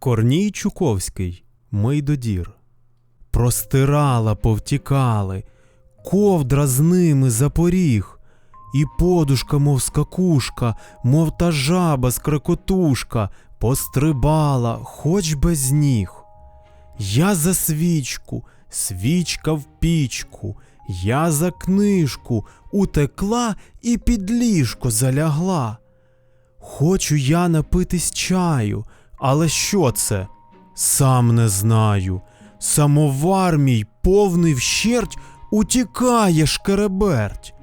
Корній Чуковський, Мейдодір. Простирала, повтікали, ковдра з ними за поріг, і подушка, мов скакушка, мов та жаба скрекотушка, пострибала, хоч без ніг. Я за свічку, свічка в пічку, я за книжку утекла і під ліжко залягла. Хочу я напитись чаю, але що це? Сам не знаю. Самовар мій повний вщерть утікає шкереберть.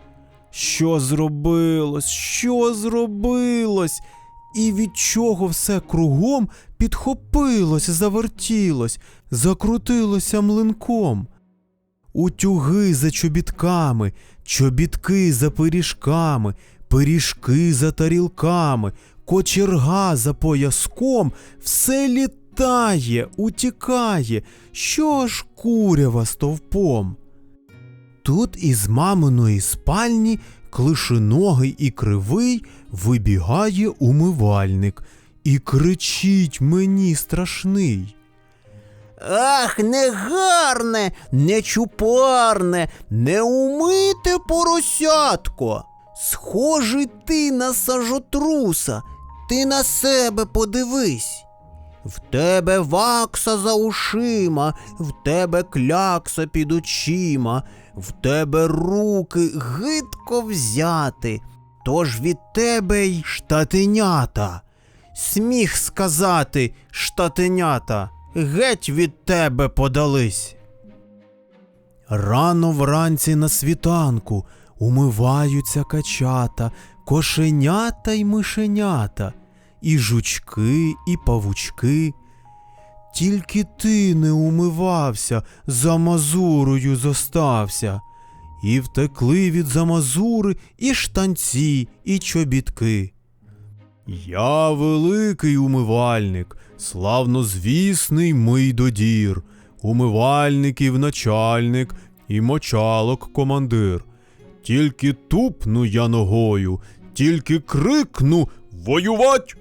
Що зробилось? Що зробилось? І від чого все кругом підхопилось, завертілось, закрутилося млинком. Утюги за чобітками, чобітки за пиріжками, пиріжки за тарілками, кочерга за пояском, все літає, утікає, що ж курява стовпом. Тут із маминої спальні клишиногий і кривий вибігає умивальник і кричить мені страшний. Ах, негарне, нечупарне, неумите поросятко. Схожий ти на сажотруса, ти на себе подивись. В тебе вакса за ушима, в тебе клякса під очима, в тебе руки гидко взяти, тож від тебе й штатенята. Сміх сказати, штатенята, геть від тебе подались. Рано вранці на світанку умиваються качата, кошенята й мишенята, і жучки, і павучки. Тільки ти не умивався, за мазурою зостався, і втекли від замазури і штанці, і чобітки. Я великий умивальник, славнозвісний мийдодір, умивальників начальник і мочалок командир. Тільки тупну я ногою, тільки крикну воювать.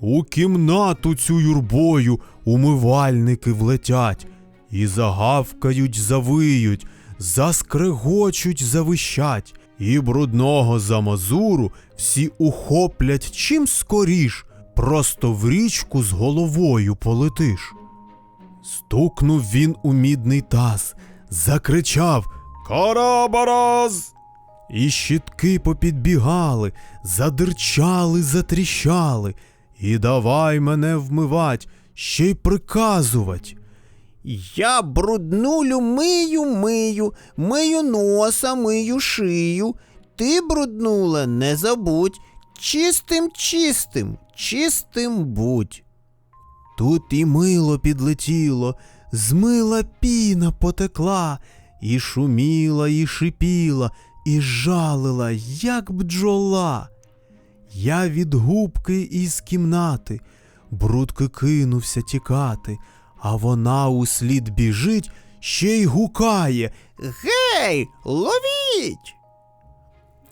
У кімнату цю юрбою умивальники влетять, і загавкають, завиють, заскрегочуть, завищать, і брудного замазуру всі ухоплять чим скоріш, просто в річку з головою полетиш. Стукнув він у мідний таз, закричав Карабараз! І щітки попідбігали, задирчали, затріщали, і давай мене вмивать, ще й приказувать. Я бруднулю мию, мию, мию носа, мию шию. Ти бруднула, не забудь. Чистим, чистим, чистим будь. Тут і мило підлетіло, з мила піна потекла, і шуміла, і шипіла, і жалила, як бджола. Я від губки із кімнати, брудки кинувся тікати, а вона услід біжить, ще й гукає. Гей, ловіть!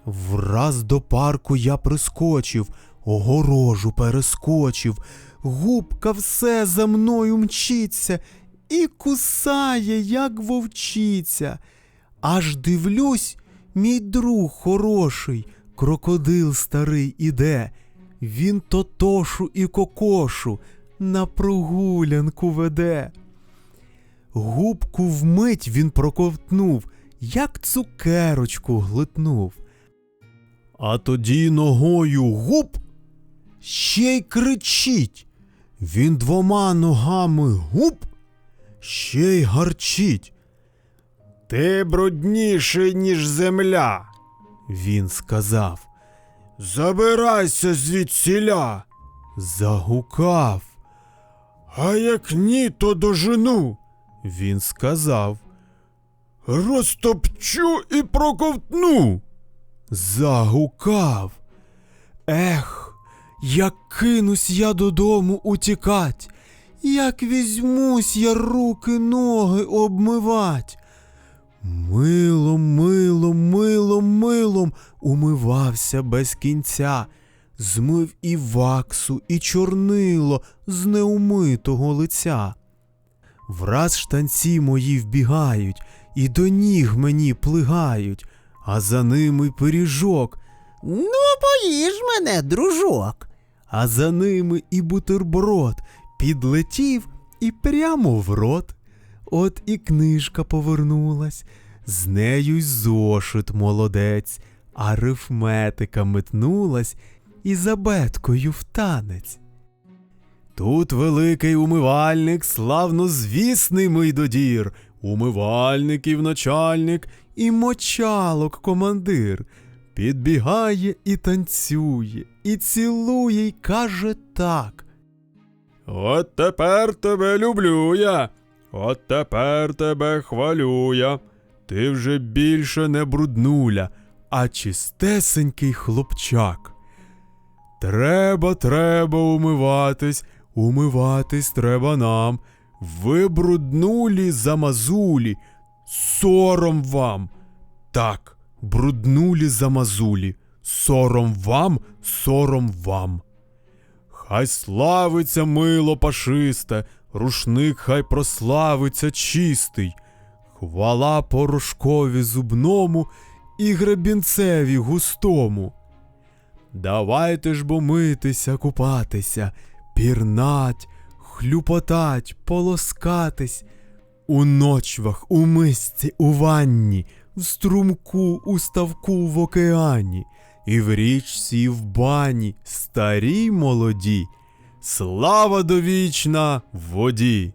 Враз до парку я прискочив, огорожу перескочив, губка все за мною мчиться і кусає, як вовчиця. Аж дивлюсь, мій друг хороший, крокодил старий іде. Він тотошу і кокошу на прогулянку веде. Губку вмить він проковтнув, як цукерочку глитнув. А тоді ногою гуп ще й кричить. Він двома ногами гуп, ще й гарчить. Ти брудніший, ніж земля, він сказав. Забирайся звідсіля. Загукав. А як ні, то дожену, він сказав. Розтопчу і проковтну. Загукав. Ех, як кинусь я додому утікать, як візьмусь я руки ноги обмивать. Милом, милом, милом, милом умивався без кінця, змив і ваксу, і чорнило з неумитого лиця. Враз штанці мої вбігають, і до ніг мені плигають, а за ними пиріжок, Ну, поїж мене, дружок. а за ними і бутерброд підлетів і прямо в рот. От і книжка повернулась, з нею й зошит молодець, арифметика метнулась і за беткою в танець. Тут великий умивальник, славнозвісний мий додір, умивальників начальник і мочалок командир. Підбігає і танцює, і цілує, й каже так. От тепер тебе люблю я, от тепер тебе хвалю я. Ти вже більше не бруднуля, а чистесенький хлопчак. Треба, треба умиватись, умиватись треба нам. Ви бруднулі замазулі, сором вам. Так, бруднулі замазулі, сором вам, сором вам. Хай славиться мило пашисте, рушник хай прославиться чистий. Хвала порошкові зубному і гребінцеві густому. Давайте ж бо митися, купатися, пірнать, хлюпотать, полоскатись. У ночвах, у мисці, у ванні, в струмку, у ставку в океані, і в річці, і в бані, старі молоді. Слава довічна воді!